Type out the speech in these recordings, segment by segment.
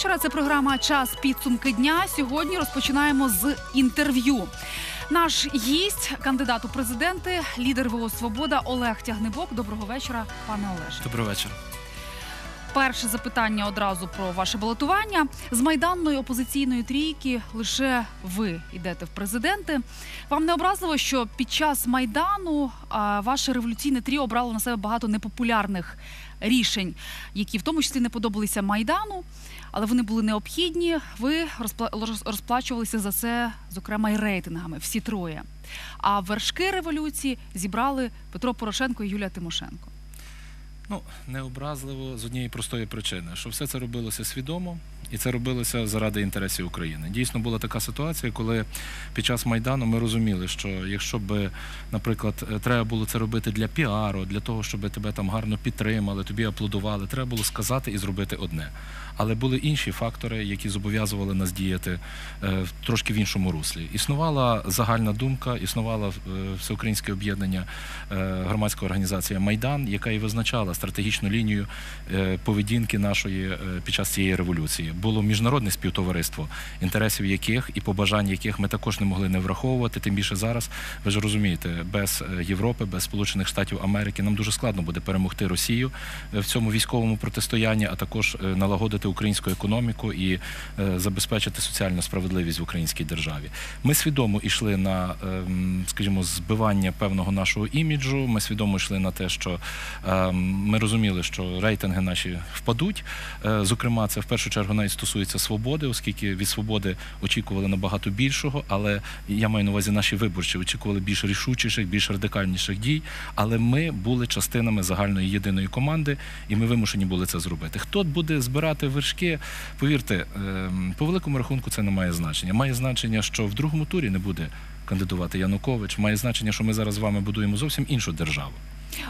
Доброго вечора. Це програма Час підсумки дня. Сьогодні розпочинаємо з інтерв'ю. Наш гість, кандидат у президенти, лідер ВО Свобода Олег Тягнебок. Доброго вечора, пане Олеже. Добрий вечір. Перше запитання одразу про ваше балотування. З майданної опозиційної трійки лише ви йдете в президенти. Вам не образливо, що під час майдану ваше революційне тріо обрало на себе багато непопулярних рішень, які в тому числі не подобалися майдану, але вони були необхідні. Ви розпла- розплачувалися за це, зокрема, і рейтингами, всі троє. А вершки революції зібрали Петро Порошенко і Юлія Тимошенко. Ну, необразливо з однієї простої причини, що все це робилося свідомо, і це робилося заради інтересів України. Дійсно була така ситуація, коли під час майдану ми розуміли, що якщо б, наприклад, е, треба було це робити для піару, для того, щоб тебе там гарно підтримали, тобі аплодували, треба було сказати і зробити одне. Але були інші фактори, які зобов'язували нас діяти е, трошки в іншому руслі. Існувала загальна думка, існувало е, всеукраїнське об'єднання е, громадська організація Майдан, яка і визначала стратегічну лінію поведінки нашої під час цієї революції. Було міжнародне співтовариство, інтересів яких і побажань яких ми також не могли не враховувати. Тим більше зараз ви ж розумієте, без Європи, без Сполучених Штатів Америки нам дуже складно буде перемогти Росію в цьому військовому протистоянні, а також налагодити українську економіку і е, забезпечити соціальну справедливість в українській державі. Ми свідомо йшли на, ем, скажімо, збивання певного нашого іміджу. Ми свідомо йшли на те, що ем, ми розуміли, що рейтинги наші впадуть. Е, Зокрема, це в першу чергу навіть стосується свободи, оскільки від свободи очікували набагато більшого. Але я маю на увазі наші виборчі очікували більш рішучіших, більш радикальніших дій. Але ми були частинами загальної єдиної команди, і ми вимушені були це зробити. Хто буде збирати вершки? Повірте, ем, по великому рахунку це не має значення. Має значення, що в другому турі не буде кандидувати Янукович. Має значення, що ми зараз з вами будуємо зовсім іншу державу.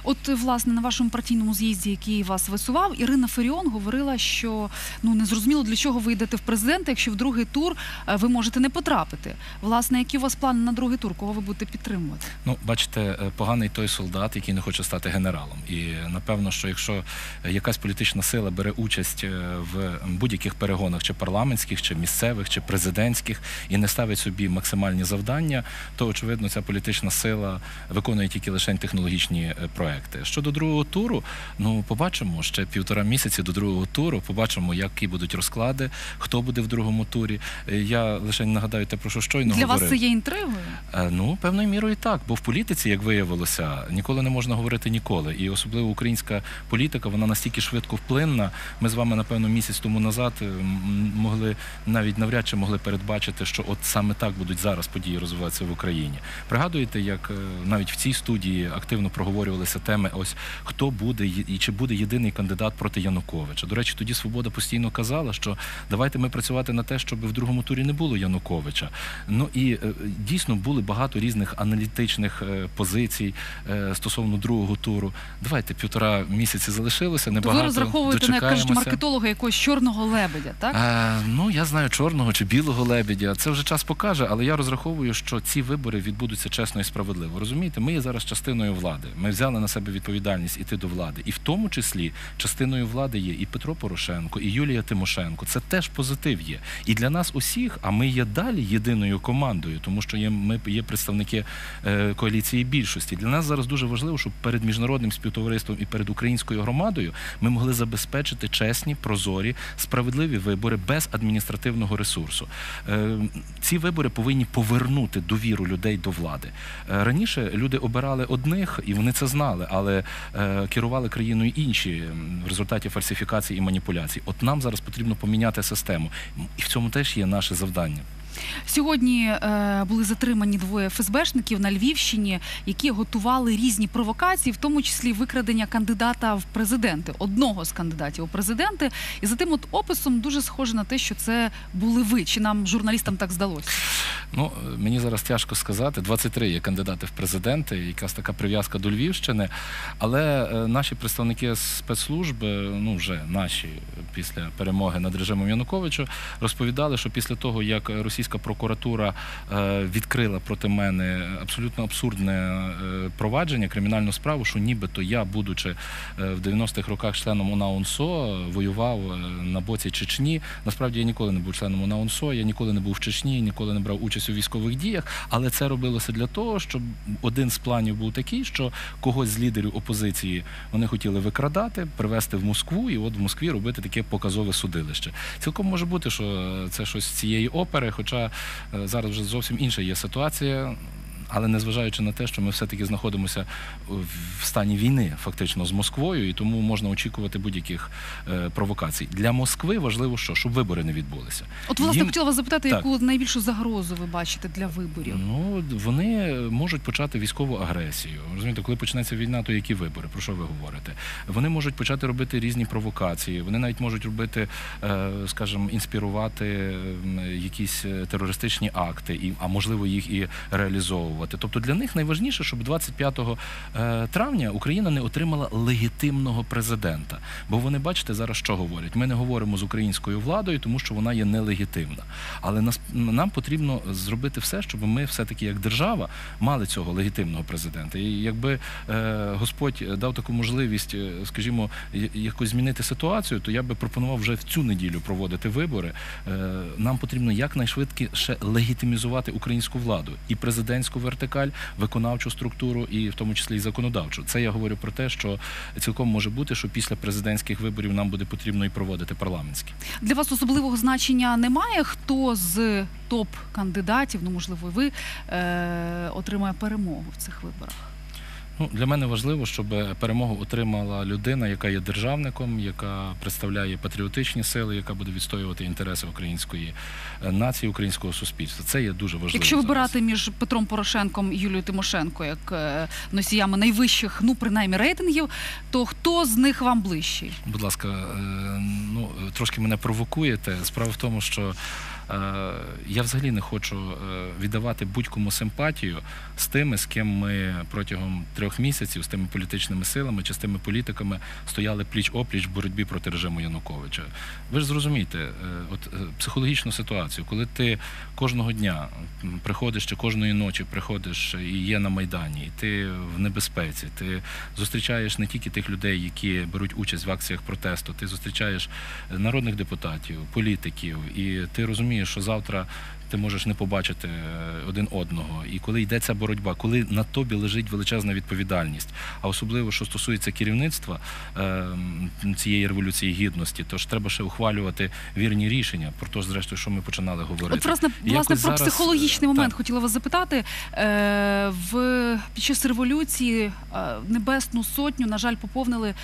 От власне на вашому партійному з'їзді, який вас висував, Ірина Феріон говорила, що ну не зрозуміло для чого ви йдете в президенти, якщо в другий тур е, ви можете не потрапити. Власне, які у вас плани на другий тур? Кого ви будете підтримувати? Ну, бачите, е, поганий той солдат, який не хоче стати генералом. І напевно, що якщо якась політична сила бере участь е, в будь-яких перегонах, чи парламентських, чи місцевих, чи президентських, і не ставить собі максимальні завдання, то очевидно ця політична сила виконує тільки лише технологічні е, проекти. Щодо другого туру, ну побачимо ще півтора місяці до другого туру. Побачимо, які будуть розклади, хто буде в другому турі. Е, Я лише нагадаю те, про що щойно для говорив. вас це є інтригою? Е, Ну, певною мірою так, бо в політиці, як виявилося, ніколи не можна говорити ніколи. І особливо українська політика, вона настільки швидко вплинна. Ми з вами, напевно, місяць тому назад е, могли навіть навряд чи могли передбачити, що от саме так будуть зараз події розвиватися в Україні. Пригадуєте, як навіть в цій студії активно проговорювалися теми: ось хто буде і чи буде єдиний кандидат проти Януковича. До речі, тоді Свобода постійно казала, що давайте ми працювати на те, щоб в другому турі не було Януковича. Ну і е, дійсно були багато різних аналітичних е, позицій е, стосовно другого туру. Давайте півтора місяці залишилося. То Небагато ви розраховуєте на кажуть маркетолога якогось чорного лебедя, так? Е, ну, я знаю чорного чи білого лебедя. Це вже час покаже, але я розраховую, що ці вибори відбудуться чесно і справедливо. Розумієте, ми є зараз частиною влади. Ми взяли на себе відповідальність іти до влади. І в тому числі частиною влади є і Петро Порошенко, і Юлія Тимошенко. Це теж позитив є. І для нас усіх, а ми є далі єдиною командою, тому що є, ми є представники е, коаліції більшості. Для нас зараз дуже важливо, щоб перед міжнародним співтовариством і перед українською громадою ми могли забезпечити чесні, прозорі, справедливі вибори без адміністративного ресурсу. Е, Ці вибори повинні повернути довіру людей до влади. Е, Раніше люди обирали одних, і вони це знали, але е, керували країною інші в результаті фальсифікацій і маніпуляцій. От нам зараз потрібно поміняти систему, і в цьому теж є наше завдання. Сьогодні е, були затримані двоє ФСБшників на Львівщині, які готували різні провокації, в тому числі викрадення кандидата в президенти, одного з кандидатів у президенти. І за тим от описом дуже схоже на те, що це були ви. Чи нам журналістам так здалося? Ну, мені зараз тяжко сказати. 23 є кандидати в президенти, якась така прив'язка до Львівщини. Але е, наші представники спецслужб, е, ну вже наші після перемоги над режимом Януковича, розповідали, що після того, як російські російська прокуратура е, відкрила проти мене абсолютно абсурдне е, провадження, кримінальну справу, що нібито я, будучи е, в 90-х роках членом ОНА УНСО, воював на боці Чечні. Насправді я ніколи не був членом ОНА УНСО, я ніколи не був в Чечні, ніколи не брав участь у військових діях, але це робилося для того, щоб один з планів був такий, що когось з лідерів опозиції вони хотіли викрадати, привезти в Москву, і от в Москві робити таке показове судилище. Цілком може бути, що це щось з цієї опери, хоча е, зараз вже зовсім інша є ситуація. Але незважаючи на те, що ми все-таки знаходимося в стані війни фактично з Москвою, і тому можна очікувати будь-яких е, провокацій. Для Москви важливо, що щоб вибори не відбулися. От власне Їм- хотіла вас запитати, Так. яку найбільшу загрозу ви бачите для виборів? Ну вони можуть почати військову агресію. Розумієте, коли почнеться війна, то які вибори? Про що ви говорите? Вони можуть почати робити різні провокації. Вони навіть можуть робити, е, скажімо, інспірувати якісь е, терористичні акти, і а можливо їх і реалізовувати. Тобто для них найважніше, щоб 25 е, травня Україна не отримала легітимного президента. Бо вони бачите зараз, що говорять. Ми не говоримо з українською владою, тому що вона є нелегітимна. Але нас нам потрібно зробити все, щоб ми все-таки як держава мали цього легітимного президента. І якби е, Господь дав таку можливість, е, скажімо, якось змінити ситуацію, то я би пропонував вже в цю неділю проводити вибори. Нам потрібно якнайшвидше легітимізувати українську владу і президентську вертикаль, виконавчу структуру, і в тому числі і законодавчу. Це я говорю про те, що цілком може бути, що після президентських виборів нам буде потрібно і проводити парламентські. Для вас особливого значення немає, хто з топ-кандидатів, ну можливо, ви е, отримає перемогу в цих виборах? Ну, для мене важливо, щоб перемогу отримала людина, яка є державником, яка представляє патріотичні сили, яка буде відстоювати інтереси української е, нації, українського суспільства. Це є дуже важливо. Якщо зараз. вибирати між Петром Порошенком і Юлією Тимошенко як е, носіями найвищих, ну принаймні рейтингів, то хто з них вам ближчий? Будь ласка, е, ну трошки мене провокуєте. Справа в тому, що я взагалі не хочу е, віддавати будь-кому симпатію з тими, з ким ми протягом трьох місяців, з тими політичними силами чи з тими політиками стояли пліч опліч в боротьбі проти режиму Януковича. Ви ж зрозумієте, е, от е, психологічну ситуацію, коли ти кожного дня приходиш чи кожної ночі приходиш і є на майдані, і ти в небезпеці, ти зустрічаєш не тільки тих людей, які беруть участь в акціях протесту, ти зустрічаєш е, народних депутатів, політиків, і ти розумієш, що завтра. Ти можеш не побачити е, один одного, і коли йдеться боротьба, коли на тобі лежить величезна відповідальність, а особливо що стосується керівництва е, цієї революції гідності, то ж треба ще ухвалювати вірні рішення. Про те, зрештою, що ми починали говорити. От власне, власне про зараз, психологічний е, момент так. хотіла вас запитати. Е, в під час революції небесну сотню, на жаль, поповнили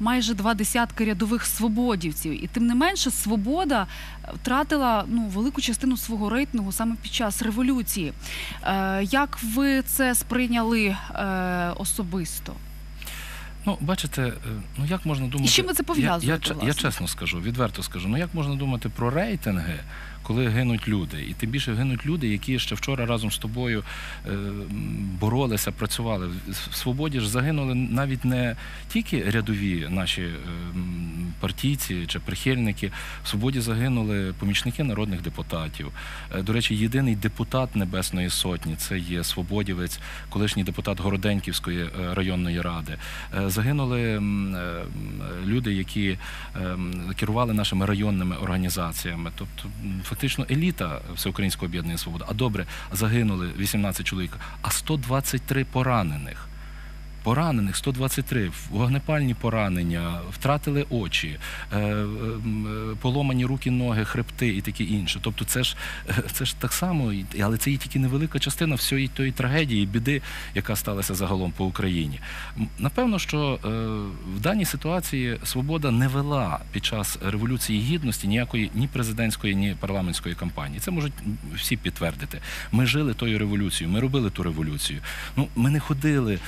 майже два десятки рядових свободівців, і тим не менше, свобода втратила ну велику частину свого рейтингу саме під час революції. Е, як ви це сприйняли е, особисто? Ну, бачите, е, ну як можна думати. І чим ви це пов'язуєте, Я, я, я чесно скажу, відверто скажу. Ну як можна думати про рейтинги, коли гинуть люди? І тим більше гинуть люди, які ще вчора разом з тобою е, боролися, працювали. В- В свободі ж загинули навіть не тільки рядові наші е, партійці чи прихильники. В свободі загинули помічники народних депутатів. Е, До речі, єдиний депутат Небесної Сотні це є свободівець, колишній депутат Городенківської е, районної ради. Загинули люди, які е, керували нашими районними організаціями. Тобто, м, фактично, еліта Всеукраїнського об'єднання Свобода. А добре, загинули 18 чоловік, а 123 поранених. Поранених 123, вогнепальні поранення, втратили очі, е, е, е, поломані руки, ноги, хребти і таке інше. Тобто, це ж це ж так само, але це є тільки невелика частина всієї тої трагедії, біди, яка сталася загалом по Україні. Напевно, що в даній ситуації свобода не вела під час революції гідності ніякої ні президентської, ні парламентської кампанії. Це можуть всі підтвердити. Ми жили тою революцією, ми робили ту революцію. Ну, ми не ходили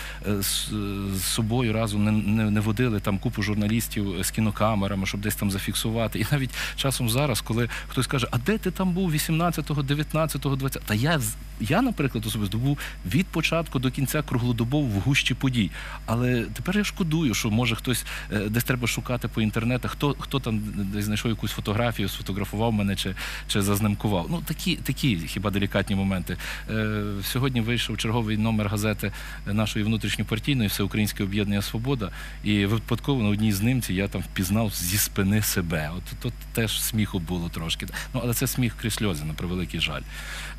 з з, собою разом не, не, не водили там купу журналістів з кінокамерами, щоб десь там зафіксувати. І навіть часом зараз, коли хтось каже, а де ти там був 18-го, 19-го, 20-го? Та я, я, наприклад, особисто був від початку до кінця круглодобово в гущі подій. Але тепер я шкодую, що може хтось е, десь треба шукати по інтернетах, хто, хто там десь знайшов якусь фотографію, сфотографував мене чи, чи зазнимкував. Ну такі, такі хіба делікатні моменти. Е, сьогодні вийшов черговий номер газети нашої внутрішньопартійної Всеукраїнське об'єднання Свобода, і випадково на одній з німці я там впізнав зі спини себе. От тут теж сміху було трошки. Ну але це сміх крізь сльози, на превеликий жаль.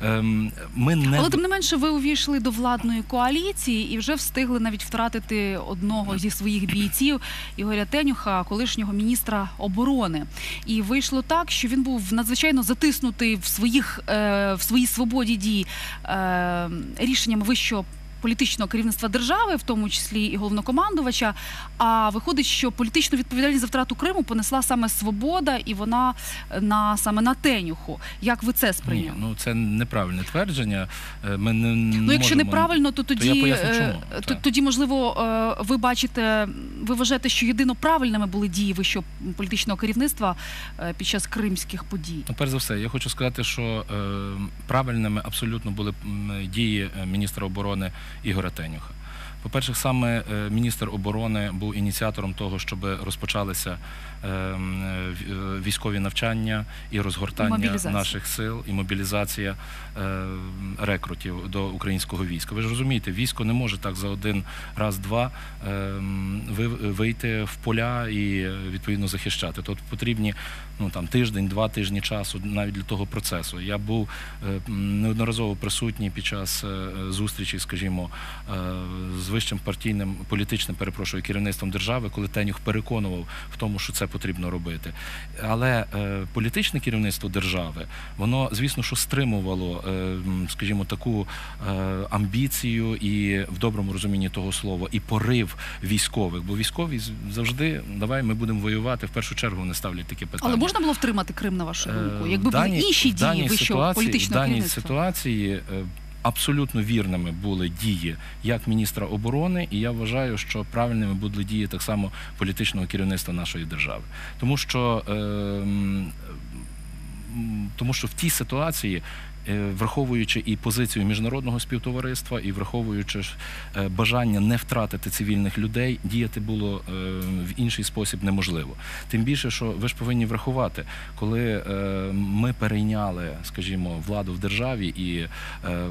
Ем, ми не Але тим не менше, ви увійшли до владної коаліції і вже встигли навіть втратити одного зі своїх бійців Ігоря Тенюха, колишнього міністра оборони. І вийшло так, що він був надзвичайно затиснутий в своїх е, в своїй свободі дій е, рішеннями вищого. Політичного керівництва держави, в тому числі і головнокомандувача. А виходить, що політичну відповідальність за втрату Криму понесла саме свобода, і вона на саме на Тенюху. Як ви це Ні, ну це неправильне твердження. Е, Ми не Ну, якщо можемо... неправильно, то тоді, я поясню, е, чому. тоді, можливо, е, ви бачите, ви вважаєте, що єдино правильними були дії вищого політичного керівництва е, під час кримських подій. Ну, перш за все, я хочу сказати, що е, правильними абсолютно були дії е, міністра оборони Ігоря Тенюха. По-перше, саме е, міністр оборони був ініціатором того, щоб розпочалися е, м, е, е, військові навчання і розгортання наших сил і мобілізація рекрутів до українського війська. Ви ж розумієте, військо не може так за один раз-два е, м, ви- вийти в поля і відповідно захищати. Тут потрібні ну там тиждень, два тижні часу навіть для того процесу. Я був неодноразово присутній під час зустрічі, скажімо, з вищим партійним політичним перепрошую керівництвом держави, коли Тенюх переконував в тому, що це потрібно робити. Але е, політичне керівництво держави, воно звісно, що стримувало, е, скажімо, таку е, амбіцію і в доброму розумінні того слова, і порив військових. Бо військові завжди давай ми будемо воювати. В першу чергу вони ставлять таке питання. Але можна було втримати Крим на вашу Е, думку? Якби були інші дії вищого політичного в даній керівництва? ситуації е, абсолютно вірними були дії як міністра оборони, і я вважаю, що правильними були дії так само політичного керівництва нашої держави, тому що. е, тому що в тій ситуації, враховуючи і позицію міжнародного співтовариства, і враховуючи е, бажання не втратити цивільних людей, діяти було е, в інший спосіб неможливо. Тим більше, що ви ж повинні врахувати, коли е, ми перейняли, скажімо, владу в державі і е,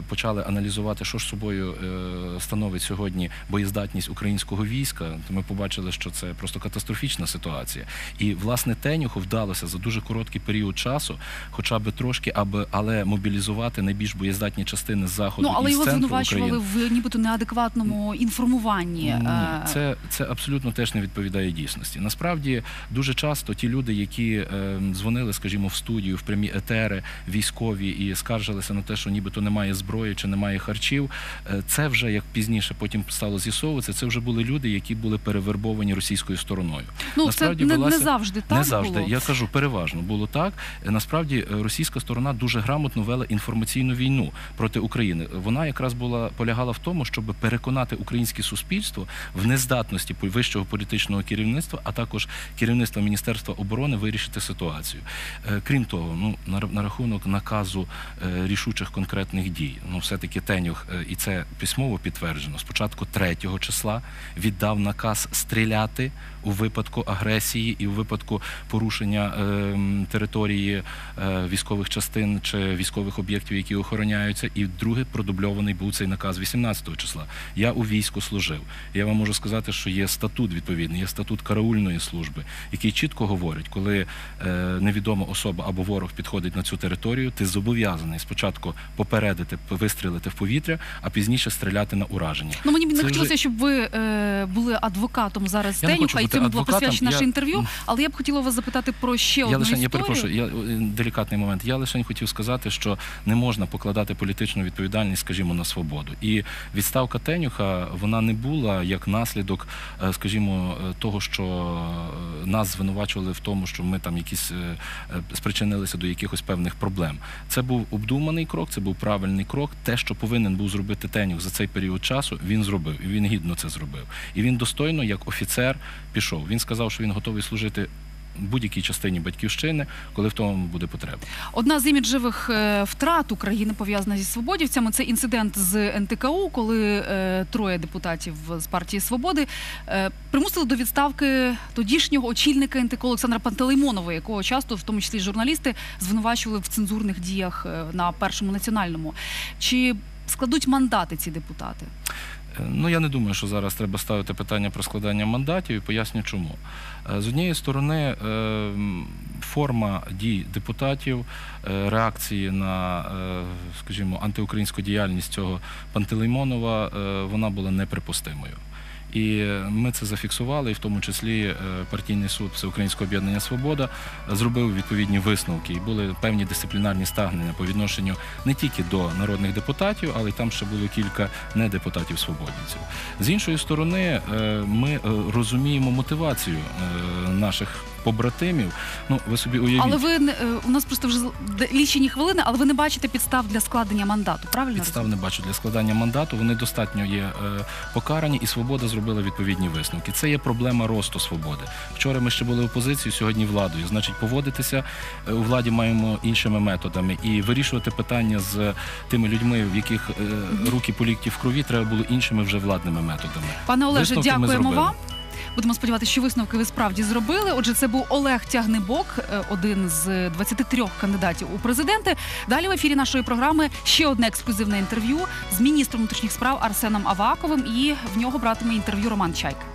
почали аналізувати, що ж собою е, становить сьогодні боєздатність українського війська, то ми побачили, що це просто катастрофічна ситуація. І власне Тенюху вдалося за дуже короткий період часу, хоча би трошки, аби але мобілізувати найбільш боєздатні частини з заходу Ну, але і його центру звинувачували України. в нібито неадекватному інформуванні. Ні, Е, це, це абсолютно теж не відповідає дійсності. Насправді дуже часто ті люди, які е, дзвонили, скажімо, в студію, в прямі етери, військові і скаржилися на те, що нібито немає зброї чи немає харчів. е, це вже як пізніше потім стало з'ясовуватися. Це вже були люди, які були перевербовані російською стороною. ну, насправді не, не велася- завжди так не завжди. було. Я кажу, переважно було так. Насправді російська сторона дуже грамотно вела інформаційну війну проти України. Вона якраз була полягала в тому, щоб переконати українське суспільство в нездатності вищого політичного керівництва, а також керівництва Міністерства оборони вирішити ситуацію. Е, Крім того, ну на, рахунок наказу е, рішучих конкретних дій, ну все таки Тенюх, е, і це письмово підтверджено. Спочатку 3 числа віддав наказ стріляти у випадку агресії і у випадку порушення е, території е, військових частин чи військових об'єктів, які охороняються. І друге продубльований був цей наказ 18 числа. Я у війську служив. Я вам можу сказати, що є статут відповідний, є статут караульної служби, який чітко говорить, коли е, невідома особа або ворог підходить на цю територію, ти зобов'язаний спочатку попередити, вистрілити в повітря, а пізніше стріляти на ураження. Ну мені б не хотілося, вже- щоб ви е, були адвокатом зараз Тенюха, і цьому було присвячено наше Я- інтерв'ю. Але я б хотіла вас запитати про ще Я одну лише я перепрошую, я е, делікатний момент. Я лише хотів сказати, що не можна покладати політичну відповідальність, скажімо, на свободу. І відставка Тенюха вона не була як наслідок, е, скажімо, е, того, що е, нас звинувачували в тому, що ми там якісь спричинилися до якихось певних проблем. Це був обдуманий крок, це був правильний крок. Те, що повинен був зробити Тенюх за цей період часу, він зробив, і він гідно це зробив. І він достойно, як офіцер, пішов. Він сказав, що він готовий служити. Будь-якій частині батьківщини, коли в тому буде потреба. Одна з іміджевих е, втрат України пов'язана зі свободівцями. Це інцидент з НТКУ, коли е, троє депутатів з партії Свободи е, примусили до відставки тодішнього очільника НТКУ Олександра Пантелеймонова, якого часто, в тому числі журналісти, звинувачували в цензурних діях на першому національному. Чи складуть мандати ці депутати? Ну, я не думаю, що зараз треба ставити питання про складання мандатів і поясню чому. Е, З однієї сторони, е, форма дій депутатів, е, реакції на, скажімо, антиукраїнську діяльність цього Пантелеймонова, вона була неприпустимою. І ми це зафіксували, і в тому числі е, партійний суд Всеукраїнського об'єднання Свобода зробив відповідні висновки. І були певні дисциплінарні стагнення по відношенню не тільки до народних депутатів, але й там ще було кілька недепутатів свободівців. З іншої сторони, е, ми е, розуміємо мотивацію наших побратимів. Ну, ви собі уявіть. Але ви у нас просто вже лічені хвилини, але ви не бачите підстав для складення мандату. Правильно Підстав не бачу для складання мандату. Вони достатньо є покарані, і свобода зробила відповідні висновки. Це є проблема росту свободи. Вчора ми ще були опозицією, сьогодні владою. Значить, поводитися е, у владі маємо іншими методами і вирішувати питання з тими людьми, в яких е, руки по лікті в крові, треба було іншими вже владними методами. Пане Олеже, Висновки дякуємо вам. Будемо сподіватися, що висновки ви справді зробили. Отже, це був Олег Тягнебок, е, один з 23 кандидатів у президенти. Далі в ефірі нашої програми ще одне ексклюзивне інтерв'ю з міністром внутрішніх справ Арсеном Аваковим. І в нього братиме інтерв'ю Роман Чайка.